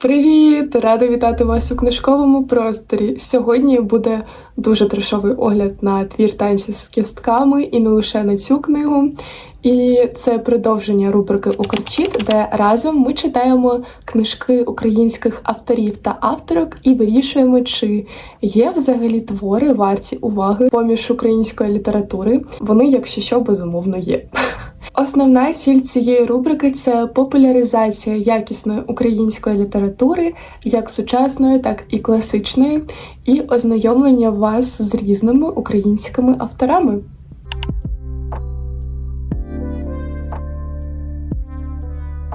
Привіт! Рада вітати вас у книжковому просторі. Сьогодні буде дуже трешовий огляд на твір танці з кістками і не лише на цю книгу. І це продовження рубрики Укрчіт, де разом ми читаємо книжки українських авторів та авторок і вирішуємо, чи є взагалі твори варті уваги поміж української літератури. Вони, якщо що, безумовно є. Основна ціль цієї рубрики це популяризація якісної української літератури, як сучасної, так і класичної, і ознайомлення вас з різними українськими авторами.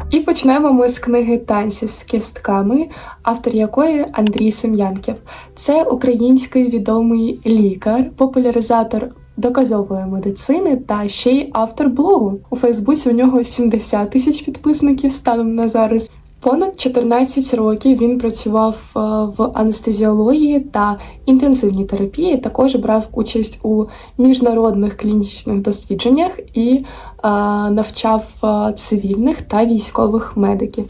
І почнемо ми з книги Танці з кістками, автор якої Андрій Сем'янків. Це український відомий лікар, популяризатор доказової медицини та ще й автор блогу. У Фейсбуці у нього 70 тисяч підписників станом на зараз. Понад 14 років він працював е, в анестезіології та інтенсивній терапії. Також брав участь у міжнародних клінічних дослідженнях і е, навчав е, цивільних та військових медиків.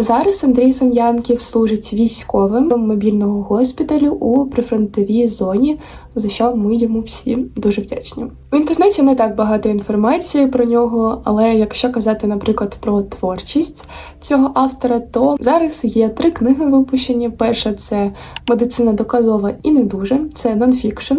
Зараз Андрій Сем'янків служить військовим мобільного госпіталю у прифронтовій зоні, за що ми йому всі дуже вдячні. У інтернеті не так багато інформації про нього, але якщо казати, наприклад, про творчість цього автора, то зараз є три книги випущені. Перша це медицина доказова і не дуже, це нонфікшн.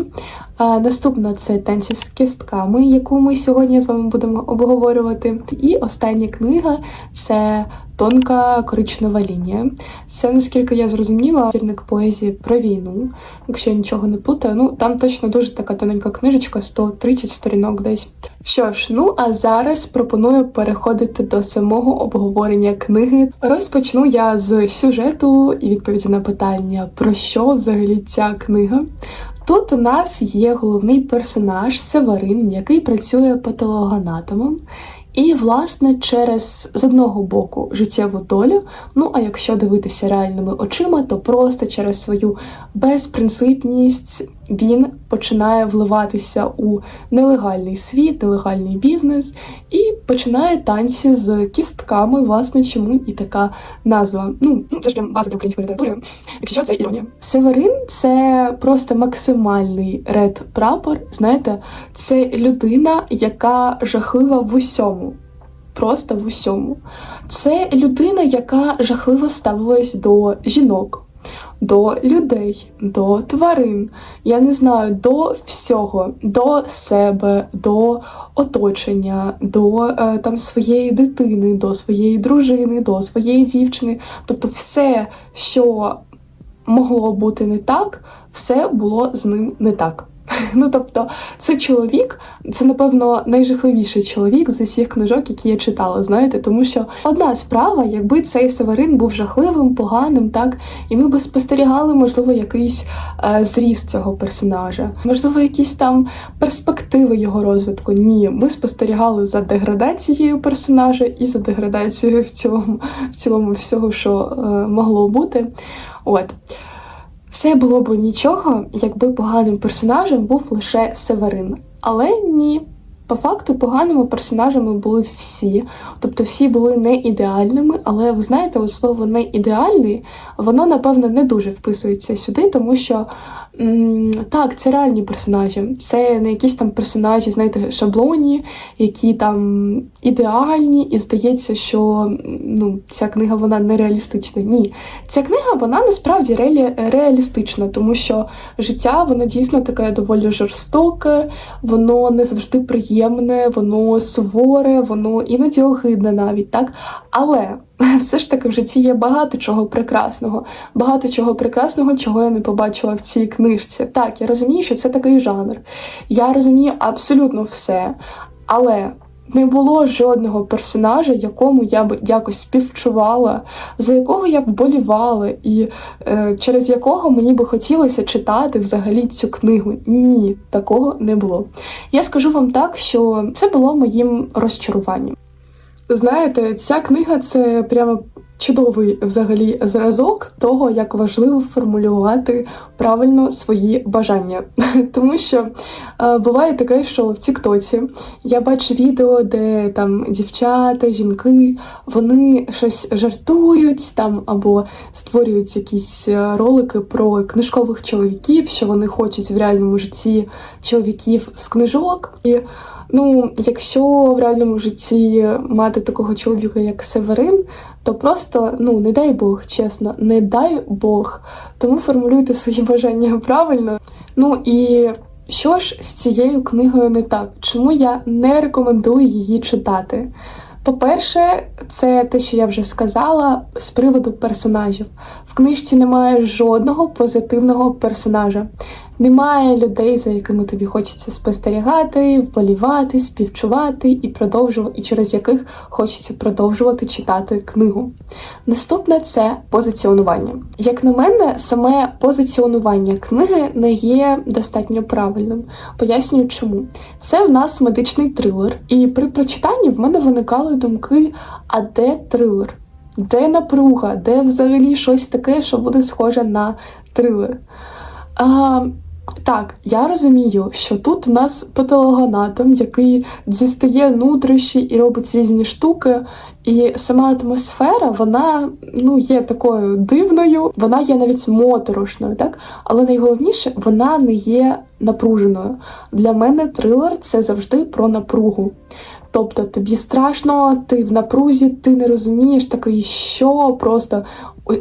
А наступна це танці з кістками, яку ми сьогодні з вами будемо обговорювати. І остання книга це тонка коричнева лінія. Це, наскільки я зрозуміла, вірник поезії про війну, якщо я нічого не плутаю. Ну там точно дуже така тоненька книжечка, 130 сторінок десь. Що ж, ну а зараз пропоную переходити до самого обговорення книги. Розпочну я з сюжету і відповіді на питання, про що взагалі ця книга. Тут у нас є головний персонаж Северин, який працює патологоанатомом. І, власне, через з одного боку життєву долю. Ну а якщо дивитися реальними очима, то просто через свою безпринципність він починає вливатися у нелегальний світ, нелегальний бізнес і починає танці з кістками, власне, чому і така назва. Ну, ну це ж прям база для української літератури. Якщо що, це іронія. Северин це просто максимальний ред прапор. Знаєте, це людина, яка жахлива в усьому. Просто в усьому. Це людина, яка жахливо ставилась до жінок до людей, до тварин, я не знаю, до всього, до себе, до оточення, до е, там своєї дитини, до своєї дружини, до своєї дівчини. Тобто, все, що могло бути не так, все було з ним не так. Ну тобто, це чоловік, це напевно найжахливіший чоловік з усіх книжок, які я читала, знаєте, тому що одна справа, якби цей Северин був жахливим, поганим, так, і ми би спостерігали, можливо, якийсь е, зріст цього персонажа, можливо, якісь там перспективи його розвитку. Ні, ми спостерігали за деградацією персонажа і за деградацією в цілому, в цілому всього, що е, могло бути. От. Все було б нічого, якби поганим персонажем був лише Северин. Але ні. По факту поганими персонажами були всі, тобто всі були не ідеальними, але ви знаєте, от слово не ідеальний, воно напевно не дуже вписується сюди, тому що так, це реальні персонажі. Це не якісь там персонажі, знаєте, шаблоні, які там ідеальні, і здається, що ну, ця книга вона нереалістична. Ні. Ця книга вона насправді реалі... реалістична, тому що життя воно дійсно таке доволі жорстоке, воно не завжди приємне, воно суворе, воно іноді огидне навіть так. Але все ж таки в житті є багато чого прекрасного, багато чого прекрасного, чого я не побачила в цій книжці. Так, я розумію, що це такий жанр. Я розумію абсолютно все, але. Не було жодного персонажа, якому я б якось співчувала, за якого я вболівала, і е, через якого мені би хотілося читати взагалі цю книгу. Ні, такого не було. Я скажу вам так, що це було моїм розчаруванням. Знаєте, ця книга це прямо чудовий взагалі зразок того, як важливо формулювати правильно свої бажання. Тому що е, буває таке, що в Тіктоці я бачу відео, де там дівчата, жінки, вони щось жартують там або створюють якісь е, ролики про книжкових чоловіків, що вони хочуть в реальному житті чоловіків з книжок. І Ну, якщо в реальному житті мати такого чоловіка, як Северин, то просто ну не дай Бог, чесно, не дай Бог. Тому формулюйте свої бажання правильно. Ну і що ж з цією книгою не так? Чому я не рекомендую її читати? По-перше, це те, що я вже сказала, з приводу персонажів. В книжці немає жодного позитивного персонажа. Немає людей, за якими тобі хочеться спостерігати, вболівати, співчувати і продовжувати, і через яких хочеться продовжувати читати книгу. Наступне це позиціонування. Як на мене, саме позиціонування книги не є достатньо правильним. Пояснюю, чому це в нас медичний трилер, і при прочитанні в мене виникали думки: а де трилер? Де напруга, де взагалі щось таке, що буде схоже на трилер? А, так, я розумію, що тут у нас патологоанатом, який дістає нутрищі і робить різні штуки. І сама атмосфера, вона ну, є такою дивною, вона є навіть моторошною, так? Але найголовніше, вона не є напруженою. Для мене трилер це завжди про напругу. Тобто тобі страшно, ти в напрузі, ти не розумієш такий, що просто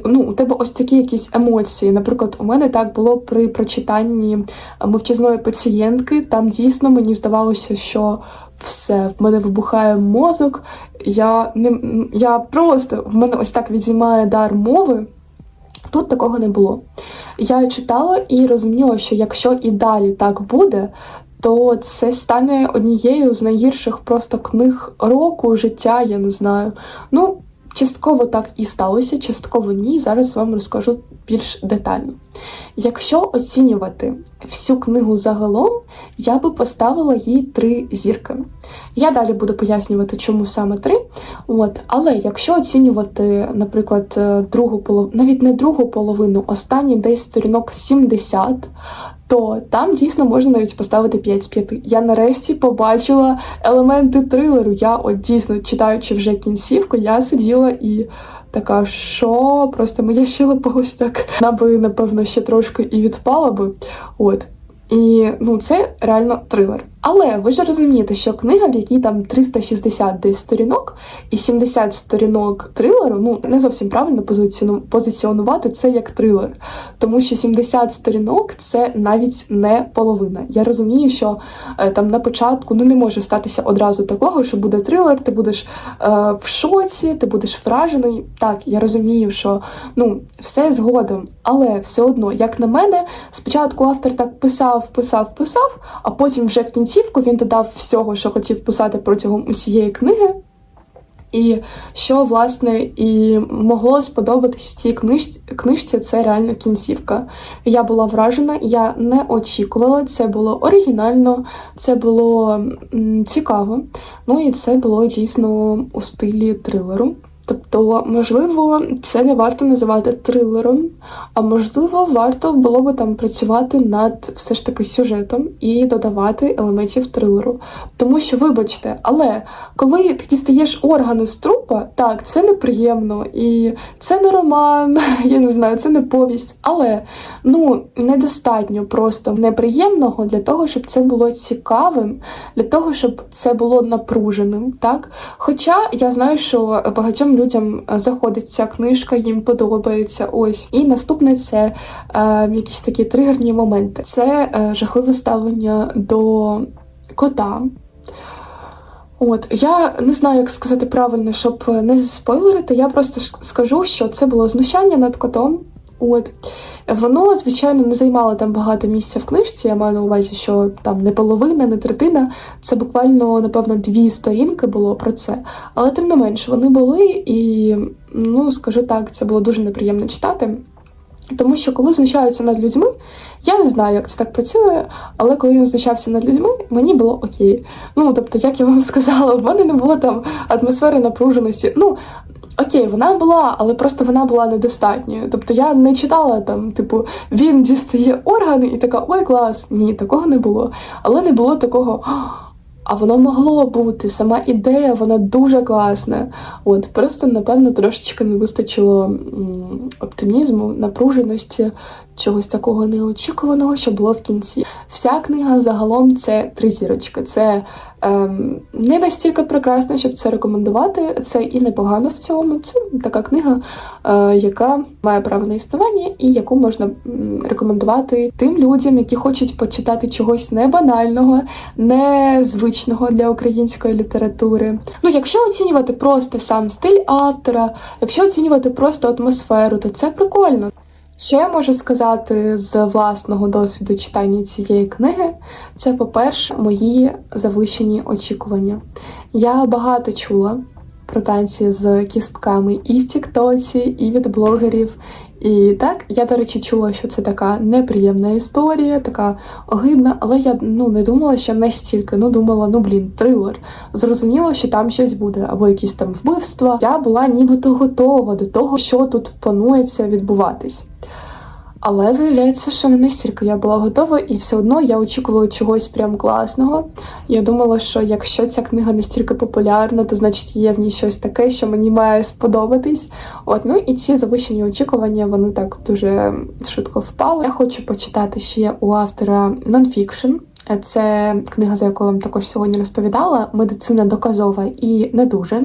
ну, у тебе ось такі якісь емоції. Наприклад, у мене так було при прочитанні мовчазної пацієнтки. Там дійсно мені здавалося, що все в мене вибухає мозок. Я не я просто в мене ось так відзімає дар мови. Тут такого не було. Я читала і розуміла, що якщо і далі так буде, то це стане однією з найгірших просто книг року, життя, я не знаю. Ну, частково так і сталося, частково ні. Зараз вам розкажу більш детально. Якщо оцінювати всю книгу загалом, я би поставила їй три зірки. Я далі буду пояснювати, чому саме три. От, Але якщо оцінювати, наприклад, другу половину, навіть не другу половину, останні десь сторінок 70, то там дійсно можна навіть поставити 5 з 5. Я нарешті побачила елементи трилеру. Я от дійсно читаючи вже кінцівку, я сиділа і. Така, що просто моя щелепа ось так вона би, напевно, ще трошки і відпала би. От. І ну, це реально трилер. Але ви ж розумієте, що книга, в якій там 360 десь сторінок і 70 сторінок трилеру, ну не зовсім правильно позиціонувати це як трилер. Тому що 70 сторінок це навіть не половина. Я розумію, що е, там на початку ну не може статися одразу такого, що буде трилер, ти будеш е, в шоці, ти будеш вражений. Так, я розумію, що ну все згодом, але все одно, як на мене, спочатку автор так писав, писав, писав, а потім вже в кінці кінцівку він додав всього, що хотів писати протягом усієї книги. І що, власне, і могло сподобатись в цій книжці, книжці це реально кінцівка. Я була вражена, я не очікувала, це було оригінально, це було м, цікаво. Ну і це було дійсно у стилі трилеру. Тобто, можливо, це не варто називати трилером, а можливо, варто було би там працювати над все ж таки сюжетом і додавати елементів трилеру. Тому що, вибачте, але коли ти дістаєш органи з трупа, так, це неприємно, і це не роман, я не знаю, це не повість, але ну недостатньо просто неприємного для того, щоб це було цікавим, для того, щоб це було напруженим. так? Хоча я знаю, що багатьом людям е, заходить ця книжка, їм подобається. Ось. І наступне це е, якісь такі тригерні моменти. Це е, жахливе ставлення до кота. От, я не знаю, як сказати правильно, щоб не спойлерити, я просто скажу, що це було знущання над котом. От. Воно, звичайно, не займало там багато місця в книжці. Я маю на увазі, що там не половина, не третина. Це буквально, напевно, дві сторінки було про це. Але тим не менш, вони були, і, ну, скажу так, це було дуже неприємно читати. Тому що коли знущаються над людьми, я не знаю, як це так працює, але коли він знущався над людьми, мені було окей. Ну, тобто, як я вам сказала, в мене не було там атмосфери напруженості. Ну, Окей, вона була, але просто вона була недостатньою. Тобто я не читала там, типу, він дістає органи і така ой, клас. Ні, такого не було. Але не було такого. А воно могло бути. Сама ідея, вона дуже класна. От просто, напевно, трошечки не вистачило оптимізму, напруженості, чогось такого неочікуваного, що було в кінці. Вся книга загалом це три зірочки. Це ем, не настільки прекрасно, щоб це рекомендувати. Це і непогано в цілому. Це така книга, е, яка має право на існування, і яку можна рекомендувати тим людям, які хочуть почитати чогось не банального, незвичного для української літератури. Ну, якщо оцінювати просто сам стиль автора, якщо оцінювати просто атмосферу, то це прикольно. Що я можу сказати з власного досвіду читання цієї книги? Це, по-перше, мої завищені очікування. Я багато чула про танці з кістками і в Тіктоці, і від блогерів. І так, я, до речі, чула, що це така неприємна історія, така огидна, але я ну не думала, що настільки. Ну думала, ну блін, трилер. Зрозуміло, що там щось буде, або якісь там вбивства. Я була нібито готова до того, що тут планується відбуватись. Але виявляється, що не настільки я була готова, і все одно я очікувала чогось прям класного. Я думала, що якщо ця книга настільки популярна, то значить є в ній щось таке, що мені має сподобатись. От ну і ці завищені очікування вони так дуже швидко впали. Я хочу почитати ще у автора нонфікшн. Це книга, за яку я вам також сьогодні розповідала. Медицина доказова і не дуже.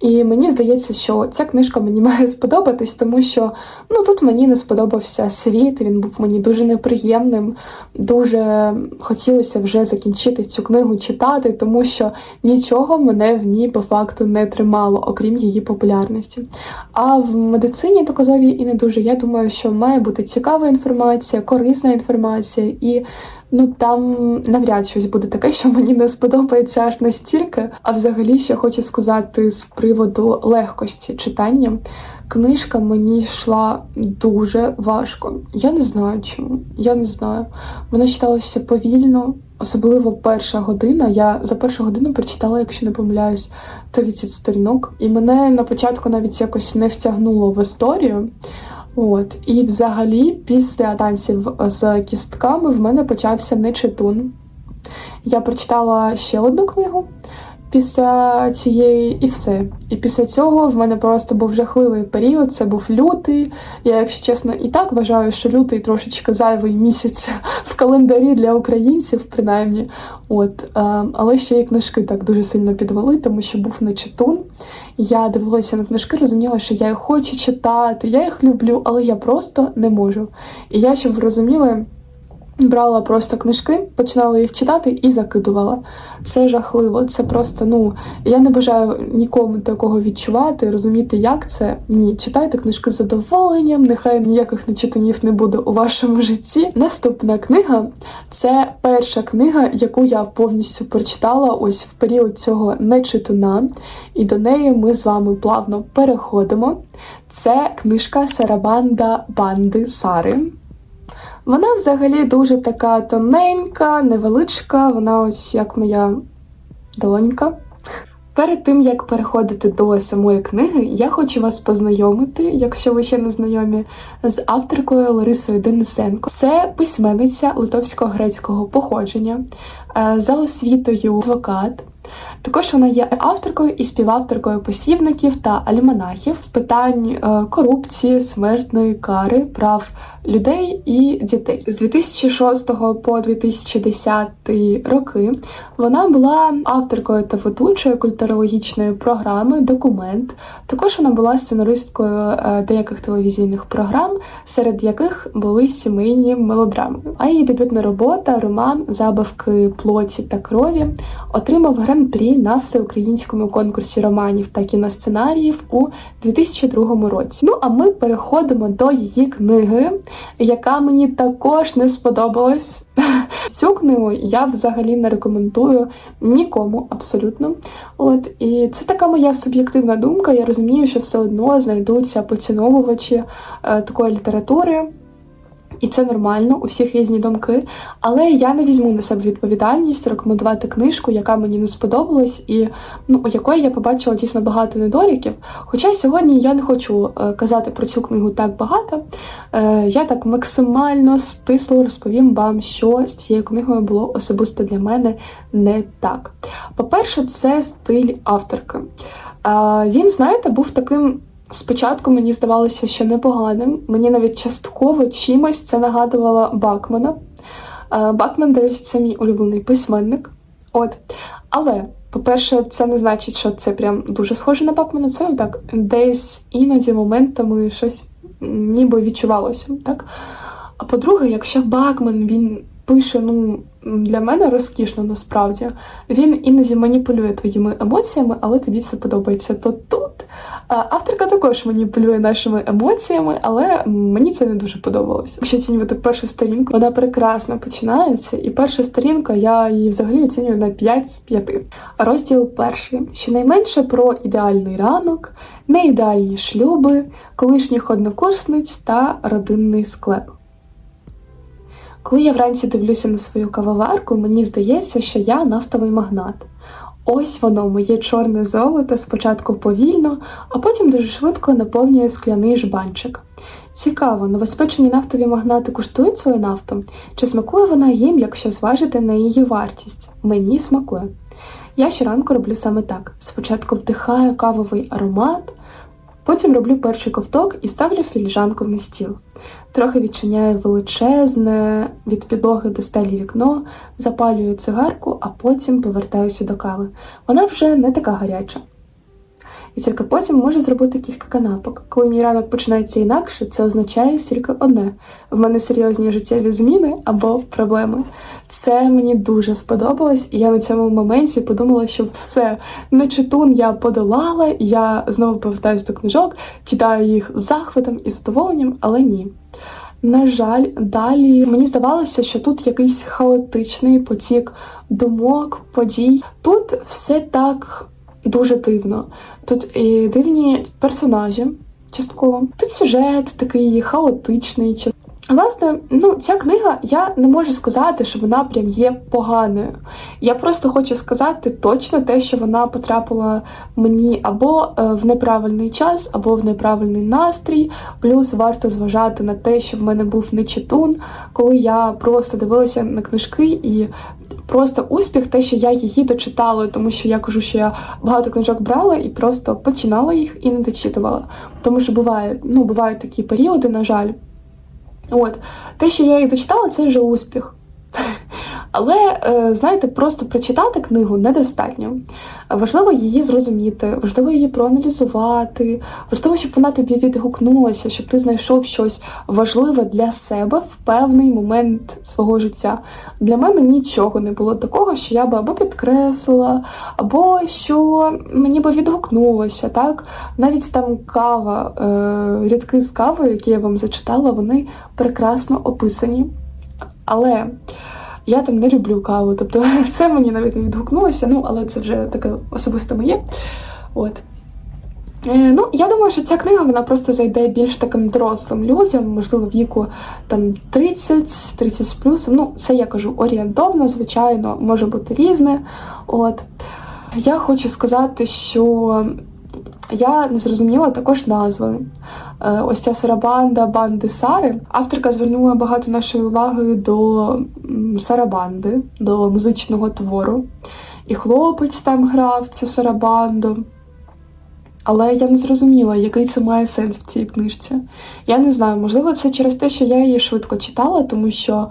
І мені здається, що ця книжка мені має сподобатись, тому що ну тут мені не сподобався світ. Він був мені дуже неприємним. Дуже хотілося вже закінчити цю книгу читати, тому що нічого мене в ній по факту не тримало, окрім її популярності. А в медицині доказовій і не дуже. Я думаю, що має бути цікава інформація, корисна інформація і ну там навряд щось буде таке, що мені не сподобається аж настільки. А взагалі ще хочу сказати з приводу легкості читання. Книжка мені йшла дуже важко. Я не знаю чому. Я не знаю. Вона читалася повільно, особливо перша година. Я за першу годину прочитала, якщо не помиляюсь, 30 сторінок. І мене на початку навіть якось не втягнуло в історію. От, і взагалі, після танців з кістками в мене почався нечитун. Я прочитала ще одну книгу після цієї, і все. І після цього в мене просто був жахливий період. Це був лютий. Я, якщо чесно, і так вважаю, що лютий трошечки зайвий місяць в календарі для українців, принаймні. От, але ще і книжки так дуже сильно підвели, тому що був нечитун. Я дивилася на книжки, розуміла, що я їх хочу читати, я їх люблю, але я просто не можу. І я, щоб ви розуміли. Брала просто книжки, починала їх читати і закидувала. Це жахливо. Це просто, ну я не бажаю нікому такого відчувати, розуміти, як це. Ні, читайте книжки з задоволенням, нехай ніяких нечитанів не буде у вашому житті. Наступна книга це перша книга, яку я повністю прочитала ось в період цього нечитуна, і до неї ми з вами плавно переходимо. Це книжка Сарабанда Банди Сари. Вона взагалі дуже така тоненька, невеличка, вона ось як моя долонька. Перед тим як переходити до самої книги, я хочу вас познайомити, якщо ви ще не знайомі, з авторкою Ларисою Денисенко. Це письменниця литовсько-грецького походження, е, за освітою адвокат. Також вона є авторкою і співавторкою посібників та альманахів з питань е, корупції, смертної кари, прав людей і дітей. З 2006 по 2010 роки вона була авторкою та ведучою культурологічної програми Документ. Також вона була сценаристкою е, деяких телевізійних програм, серед яких були сімейні мелодрами. А її дебютна робота, роман Забавки плоті та крові отримав гран-прі на всеукраїнському конкурсі романів та кіносценаріїв у 2002 році. Ну а ми переходимо до її книги яка мені також не сподобалась. Цю книгу я взагалі не рекомендую нікому абсолютно. От І це така моя суб'єктивна думка. Я розумію, що все одно знайдуться поціновувачі е, такої літератури. І це нормально, у всіх різні думки. Але я не візьму на себе відповідальність рекомендувати книжку, яка мені не сподобалась, і ну, у якої я побачила дійсно багато недоліків. Хоча сьогодні я не хочу е, казати про цю книгу так багато. Е, я так максимально стисло розповім вам, що з цією книгою було особисто для мене не так. По-перше, це стиль авторки. Е, він, знаєте, був таким. Спочатку мені здавалося, що непоганим. Мені навіть частково чимось це нагадувало Бакмана. Е, Бакман, до речі, це мій улюблений письменник. От. Але, по-перше, це не значить, що це прям дуже схоже на Бакмана. Це так, десь іноді моментами щось ніби відчувалося. так? А по-друге, якщо Бакман він пише, ну, для мене розкішно насправді, він іноді маніпулює твоїми емоціями, але тобі це подобається. То тут авторка також маніпулює нашими емоціями, але мені це не дуже подобалось. Якщо оцінювати першу сторінку, вона прекрасно починається, і перша сторінка я її взагалі оцінюю на 5 з 5. Розділ перший. Щонайменше про ідеальний ранок, неідеальні шлюби, колишніх однокурсниць та родинний склеп. Коли я вранці дивлюся на свою кавоварку, мені здається, що я нафтовий магнат. Ось воно, моє чорне золото, спочатку повільно, а потім дуже швидко наповнює скляний жбанчик. Цікаво, новоспечені нафтові магнати куштують свою нафту? Чи смакує вона їм, якщо зважити на її вартість? Мені смакує. Я щоранку роблю саме так: спочатку вдихаю кавовий аромат, потім роблю перший ковток і ставлю філіжанку на стіл. Трохи відчиняю величезне від підлоги до стелі вікно, запалюю цигарку, а потім повертаюся до кави. Вона вже не така гаряча. І тільки потім можу зробити кілька канапок. Коли мій ранок починається інакше, це означає тільки одне: в мене серйозні життєві зміни або проблеми. Це мені дуже сподобалось, і я на цьому моменті подумала, що все, нечитун я подолала, я знову повертаюся до книжок, читаю їх з захватом і задоволенням, але ні. На жаль, далі мені здавалося, що тут якийсь хаотичний потік думок, подій. Тут все так дуже дивно. Тут і дивні персонажі частково. Тут сюжет такий хаотичний. Власне, ну ця книга я не можу сказати, що вона прям є поганою. Я просто хочу сказати точно те, що вона потрапила мені або е, в неправильний час, або в неправильний настрій. Плюс варто зважати на те, що в мене був нечитун, коли я просто дивилася на книжки і. Просто успіх, те, що я її дочитала, тому що я кажу, що я багато книжок брала і просто починала їх і не дочитувала. Тому що буває, ну бувають такі періоди, на жаль. От, те, що я її дочитала, це вже успіх. Але, е, знаєте, просто прочитати книгу недостатньо. Важливо її зрозуміти, важливо її проаналізувати, важливо, щоб вона тобі відгукнулася, щоб ти знайшов щось важливе для себе в певний момент свого життя. Для мене нічого не було такого, що я би або підкреслила, або що мені би відгукнулося. так? Навіть там кава, е, рядки з кави, які я вам зачитала, вони прекрасно описані. Але. Я там не люблю каву, тобто це мені навіть не відгукнулося, ну, але це вже таке особисто моє. От. Е, ну, я думаю, що ця книга вона просто зайде більш таким дорослим людям, можливо, віку там 30-30 плюс. Ну, це я кажу орієнтовно, звичайно, може бути різне. От. Я хочу сказати, що я не зрозуміла також назви. Е, ось ця сарабанда банди Сари. Авторка звернула багато нашої уваги до сарабанди, до музичного твору. І хлопець там грав цю сарабанду. Але я не зрозуміла, який це має сенс в цій книжці. Я не знаю, можливо, це через те, що я її швидко читала, тому що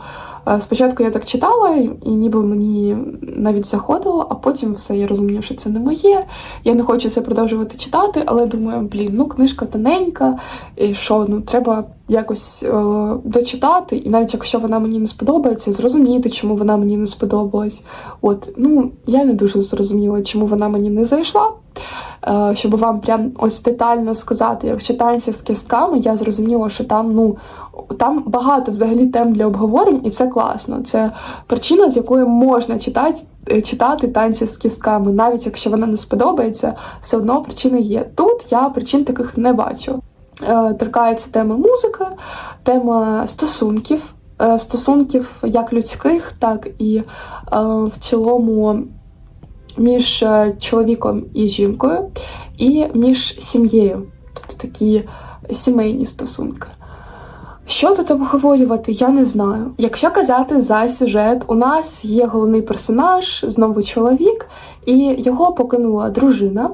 спочатку я так читала, і ніби мені навіть заходило, а потім все я розумію, що це не моє. Я не хочу це продовжувати читати, але думаю, блін, ну книжка тоненька, і що, ну треба якось е, дочитати, і навіть якщо вона мені не сподобається, зрозуміти, чому вона мені не сподобалась. От, ну я не дуже зрозуміла, чому вона мені не зайшла. Е, щоб вам прям ось детально сказати, якщо танці з кістками, я зрозуміла, що там ну там багато взагалі тем для обговорень, і це класно. Це причина, з якої можна читати е, читати танці з кістками, навіть якщо вона не сподобається, все одно причини є. Тут я причин таких не бачу. е, торкається теми музики, тема стосунків, е, стосунків як людських, так і в цілому між чоловіком і жінкою, і між сім'єю, тобто такі сімейні стосунки. Що тут обговорювати, я не знаю. Якщо казати за сюжет, у нас є головний персонаж, знову чоловік, і його покинула дружина.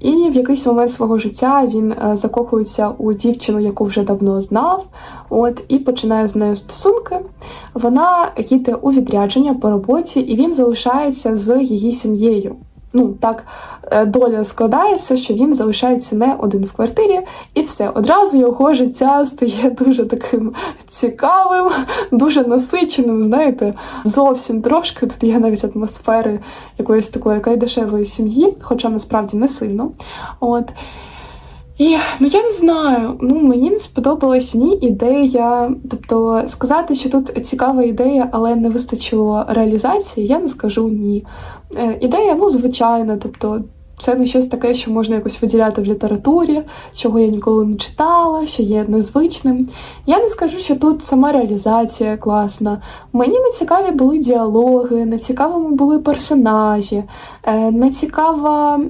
І в якийсь момент свого життя він е, закохується у дівчину, яку вже давно знав, от і починає з нею стосунки. Вона їде у відрядження по роботі, і він залишається з її сім'єю. Ну так е, доля складається, що він залишається не один в квартирі, і все одразу його життя стає дуже таким цікавим, дуже насиченим. Знаєте, зовсім трошки тут є навіть атмосфери якоїсь такої кайдашевої сім'ї, хоча насправді не сильно. От. І ну я не знаю, ну мені не сподобалась ні ідея. Тобто сказати, що тут цікава ідея, але не вистачило реалізації, я не скажу ні. Е, ідея, ну, звичайна, тобто. Це не щось таке, що можна якось виділяти в літературі, чого я ніколи не читала, що є незвичним. Я не скажу, що тут сама реалізація класна. Мені не цікаві були діалоги, не цікавими були персонажі, е, не цікава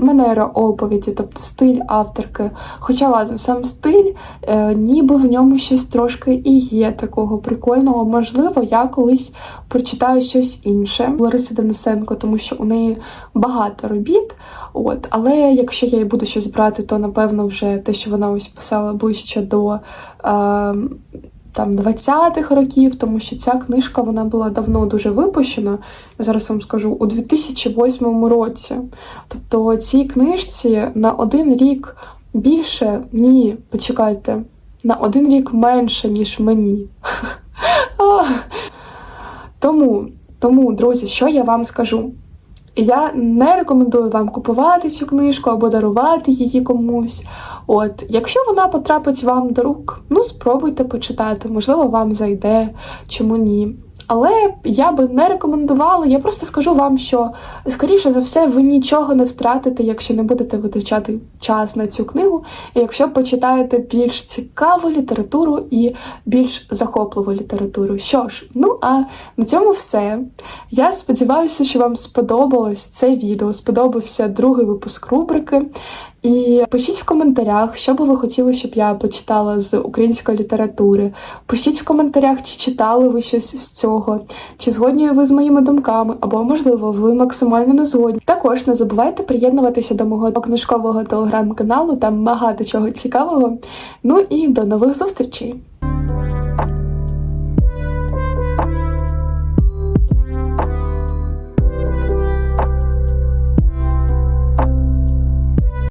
манера оповіді, тобто стиль авторки. Хоча ладно, сам стиль, е, ніби в ньому щось трошки і є такого прикольного. Можливо, я колись прочитаю щось інше Лариси Денисенко, тому що у неї багато робіт. От, але якщо я і буду щось брати, то напевно вже те, що вона ось писала ближче до. Е, там 20-х років, тому що ця книжка вона була давно дуже випущена. Я зараз вам скажу у 2008 році. Тобто цій книжці на один рік більше, ні, почекайте, на один рік менше, ніж мені. Тому, тому, друзі, що я вам скажу? Я не рекомендую вам купувати цю книжку або дарувати її комусь. От, якщо вона потрапить вам до рук, ну спробуйте почитати, можливо, вам зайде, чому ні. Але я би не рекомендувала. Я просто скажу вам, що скоріше за все ви нічого не втратите, якщо не будете витрачати час на цю книгу, і якщо почитаєте більш цікаву літературу і більш захопливу літературу. Що ж, ну а на цьому все. Я сподіваюся, що вам сподобалось це відео, сподобався другий випуск рубрики. І пишіть в коментарях, що би ви хотіли, щоб я почитала з української літератури. Пишіть в коментарях, чи читали ви щось з цього, чи згодні ви з моїми думками, або, можливо, ви максимально не згодні. Також не забувайте приєднуватися до мого книжкового телеграм-каналу, там багато чого цікавого. Ну і до нових зустрічей!